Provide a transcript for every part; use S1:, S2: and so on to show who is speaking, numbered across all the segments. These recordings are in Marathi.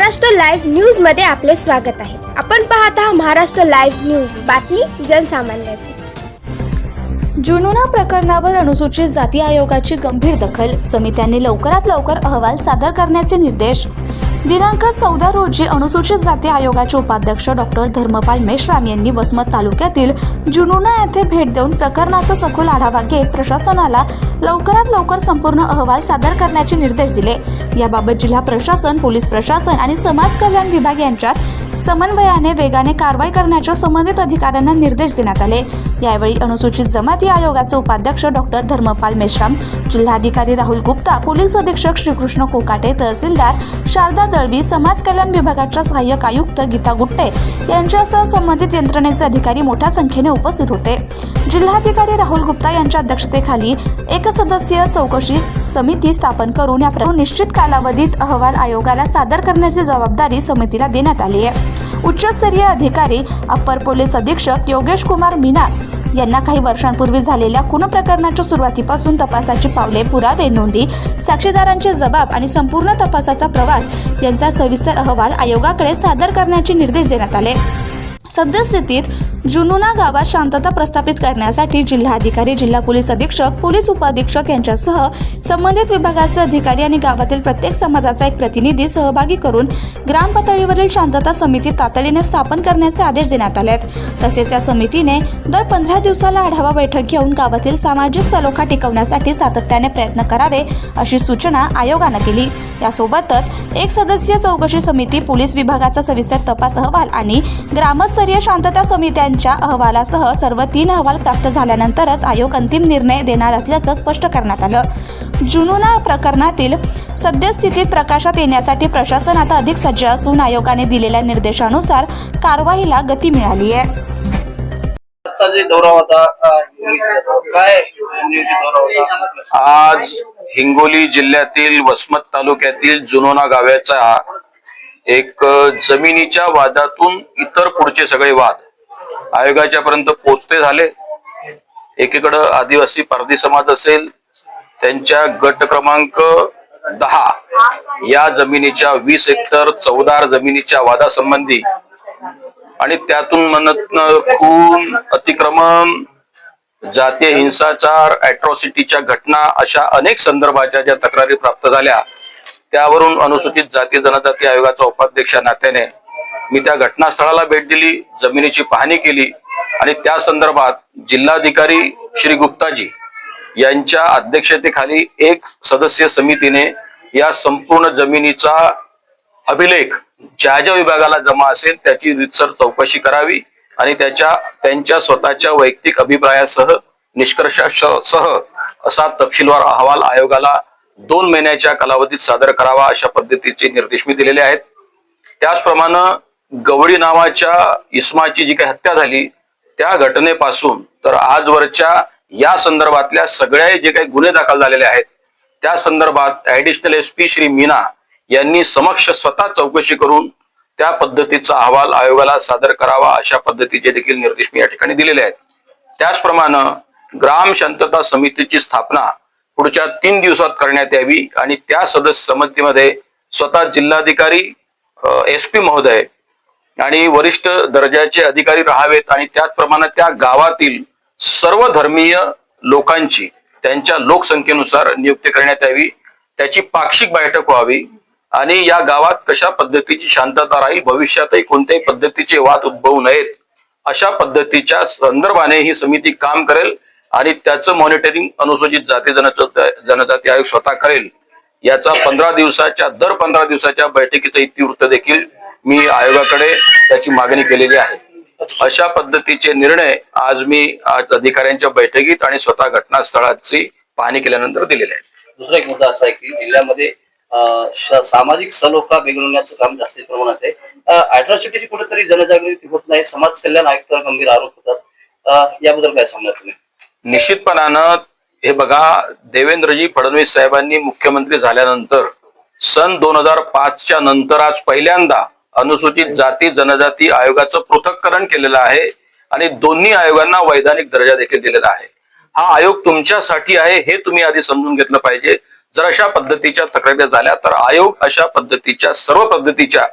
S1: महाराष्ट्र लाईव्ह न्यूजमध्ये आपले स्वागत आहे. आपण पाहत आहात महाराष्ट्र लाईव्ह न्यूज. बातमी जनसामान्याची.
S2: जुनुना प्रकरणावर अनुसूचित जाती आयोगाची गंभीर दखल. समित्यांनी लवकरात लवकर अहवाल सादर करण्याचे निर्देश दिनांक चौदा रोजी अनुसूचित जाती आयोगाचे उपाध्यक्ष डॉक्टर धर्मपाल मेश्राम यांनी वसमत तालुक्यातील जुनुना येथे भेट देऊन प्रकरणाचा सखोल आढावा घेत प्रशासनाला लवकरात लवकर संपूर्ण अहवाल सादर करण्याचे निर्देश दिले. याबाबत जिल्हा प्रशासन पोलीस प्रशासन आणि समाज कल्याण विभाग यांच्यात समन्वयाने वेगाने कारवाई करण्याच्या संबंधित अधिकाऱ्यांना निर्देश देण्यात आले. यावेळी अनुसूचित जमाती आयोगाचे उपाध्यक्ष डॉक्टर धर्मपाल मेश्राम जिल्हाधिकारी राहुल गुप्ता पोलीस अधीक्षक श्रीकृष्ण कोकाटे तहसीलदार शारदा दळवी समाज कल्याण विभागाच्या सहाय्यक आयुक्त गीता गुट्टे यांच्यासह संबंधित यंत्रणेचे अधिकारी मोठ्या संख्येने उपस्थित होते. जिल्हाधिकारी राहुल गुप्ता यांच्या अध्यक्षतेखाली एक सदस्यीय चौकशी समिती स्थापन करून या निश्चित कालावधीत अहवाल आयोगाला सादर करण्याची जबाबदारी समितीला देण्यात आली आहे. उच्चस्तरीय अधिकारी अप्पर पोलीस अधीक्षक योगेश कुमार मीना यांना काही वर्षांपूर्वी झालेल्या खून प्रकरणाच्या सुरुवातीपासून तपासाची पावले पुरावे नोंदी साक्षीदारांचे जबाब आणि संपूर्ण तपासाचा प्रवास यांचा सविस्तर अहवाल आयोगाकडे सादर करण्याचे निर्देश देण्यात आले. सद्यस्थितीत जुनुना गावात शांतता प्रस्थापित करण्यासाठी जिल्हाधिकारी जिल्हा पोलीस अधीक्षक पोलीस उपअधीक्षक यांच्यासह संबंधित विभागाचे अधिकारी आणि गावातील प्रत्येक समाजाचा एक प्रतिनिधी सहभागी करून ग्राम पातळीवरील शांतता समिती तातडीने स्थापन करण्याचे आदेश देण्यात आले आहेत. तसेच या समितीने दर पंधरा दिवसाला आढावा बैठक घेऊन गावातील सामाजिक सलोखा टिकवण्यासाठी सातत्याने प्रयत्न करावे अशी सूचना आयोगानं केली. यासोबतच एक सदस्यीय चौकशी समिती पोलीस विभागाचा सविस्तर तपास अहवाल आणि ग्रामस्तरीय शांतता समित्या समित्यांच्या अहवालासह सर्व तीन अहवाल प्राप्त झाल्यानंतरच आयोग अंतिम निर्णय देणार असल्याचं स्पष्ट करण्यात आलं. जुनुना प्रकरणातील सद्यस्थितीत प्रकाशात येण्यासाठी प्रशासन आता अधिक सज्ज असून आयोगाने दिलेल्या निर्देशानुसार कारवाईला गती मिळाली आहे
S3: आज हिंगोली जिल्ह्यातील वसमत तालुक्यातील जुनोना गावाचा एक जमिनीच्या वादातून इतर पुढचे सगळे वाद आयोगाच्या पर्यंत पोचते झाले. एकीकडं आदिवासी पारधी समाज असेल त्यांच्या गट क्रमांक दहा या जमिनीच्या वीस हेक्टर चौदार जमिनीच्या वादासंबंधी आणि त्यातून म्हणत खून अतिक्रमण जातीय हिंसाचार अॅट्रॉसिटीच्या घटना अशा अनेक संदर्भाच्या ज्या तक्रारी प्राप्त झाल्या त्यावरून अनुसूचित जाती जनजाती आयोगाचा उपाध्यक्ष नात्याने मी त्या घटनास्थळाला भेट दिली जमिनीची पाहणी केली आणि त्या संदर्भात जिल्हाधिकारी श्री गुप्ताजी यांच्या अध्यक्षतेखाली एक सदस्य समितीने या संपूर्ण जमिनीचा अभिलेख ज्या ज्या विभागाला जमा असेल त्याची रितसर चौकशी करावी आणि त्याच्या त्यांच्या स्वतःच्या वैयक्तिक अभिप्रायासह निष्कर्षासह असा तपशीलवार अहवाल आयोगाला दोन महिन्याच्या कालावधीत सादर करावा अशा पद्धतीचे निर्देश मी दिलेले आहेत. त्याचप्रमाणे गवळी नावाच्या इस्माची जी काही हत्या झाली त्या घटनेपासून तर आजवरच्या या संदर्भातल्या सगळ्या जे काही गुन्हे दाखल झालेले आहेत त्या संदर्भात additional S P Shri Meena यांनी समक्ष स्वतः चौकशी करून त्या पद्धतीचा अहवाल आयोगाला सादर करावा अशा पद्धतीचे देखील निर्देश मी या ठिकाणी दिलेले आहेत. त्याचप्रमाणे ग्राम शांतता समितीची स्थापना पुढच्या तीन दिवसात करण्यात यावी आणि त्या सदस्य समितीमध्ये स्वतः जिल्हाधिकारी एस पी महोदय आणि वरिष्ठ दर्जाचे अधिकारी राहावेत आणि त्याचप्रमाणे त्या गावातील सर्व धर्मीय लोकांची त्यांच्या लोकसंख्येनुसार नियुक्ती करण्यात यावी त्याची पाक्षिक बैठक व्हावी आणि या गावात कशा पद्धतीची शांतता राहील भविष्यातही कोणत्याही पद्धतीचे वाद उद्भवू नयेत अशा पद्धतीच्या संदर्भाने ही समिती काम करेल आणि त्याचं मॉनिटरिंग अनुसूचित जाती जनजाती जनजाती आयोग स्वतः करेल. याचा पंधरा दिवसाच्या दर पंधरा दिवसाच्या बैठकीचं इतिवृत्त देखील मी आयोगाकडे त्याची मागणी केलेली आहे. अशा पद्धतीचे निर्णय आज मी आज अधिकाऱ्यांच्या बैठकीत आणि स्वतः घटनास्थळाची पाहणी केल्यानंतर दिलेले आहेत.
S4: दुसरा एक मुद्दा असा आहे की जिल्ह्यामध्ये अं, श- सामाजिक सलोखा बिघडवण्याचं काम जास्त प्रमाणात आहे. अॅट्रॉसिटीची कुठेतरी जनजागृती होत नाही समाज कल्याण आयुक्तावर गंभीर आरोप होतात. अं, याबद्दल काय सांगणार तुम्ही?
S3: निश्चितपणानं हे बघा देवेंद्रजी फडणवीस साहेबांनी मुख्यमंत्री झाल्यानंतर सन दोन हजार पाचच्या नंतर आज पहिल्यांदा अनुसूचित जाती जनजाती आयोगाचं पृथक्करण केलेलं आहे आणि दोन्ही आयोगांना वैधानिक दर्जा देखील दिलेला आहे. हा आयोग तुमच्यासाठी आहे हे तुम्ही आधी समजून घेतलं पाहिजे. जर अशा पद्धतीच्या तक्रारी झाल्या तर आयोग अशा पद्धतीच्या सर्व पद्धतीच्या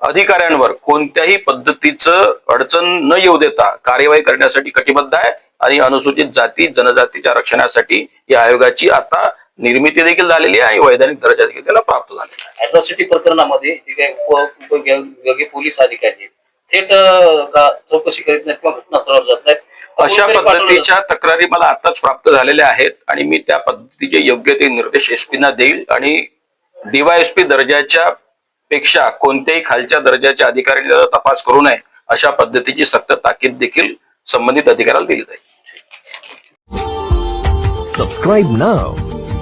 S3: अधिकाऱ्यांवर कोणत्याही पद्धतीचं अडचण न येऊ देता कार्यवाही करण्यासाठी कटिबद्ध आहे आणि अनुसूचित जाती जनजातीच्या रक्षणासाठी या आयोगाची आता निर्मिती देखील झालेली आहे आणि वैधानिक दर्जा देखील त्याला प्राप्त झालेला आहे.
S4: अॅट्रॉसिटी प्रकरणामध्ये जे काही उप- उप- विभागीय पोलीस अधिकारी आहेत. थेट अं, का चौकशी करीत नाहीत किंवा घटनास्थळावर जात नाहीत.
S3: अशा
S4: कोणतरी पाठवलं
S3: पद्धतीच्या तक्रारी मला आताच प्राप्त झालेल्या आहेत आणि मी त्या पद्धतीचे योग्य ते निर्देश एसपीना देईल आणि डीवायएसपी दर्जाच्या पेक्षा कोणत्याही खालच्या दर्जाच्या अधिकाऱ्यांनी तपास करू नये अशा पद्धतीची सक्त ताकीद देखील संबंधित अधिकाऱ्याला दिली जाईल.
S5: Subscribe now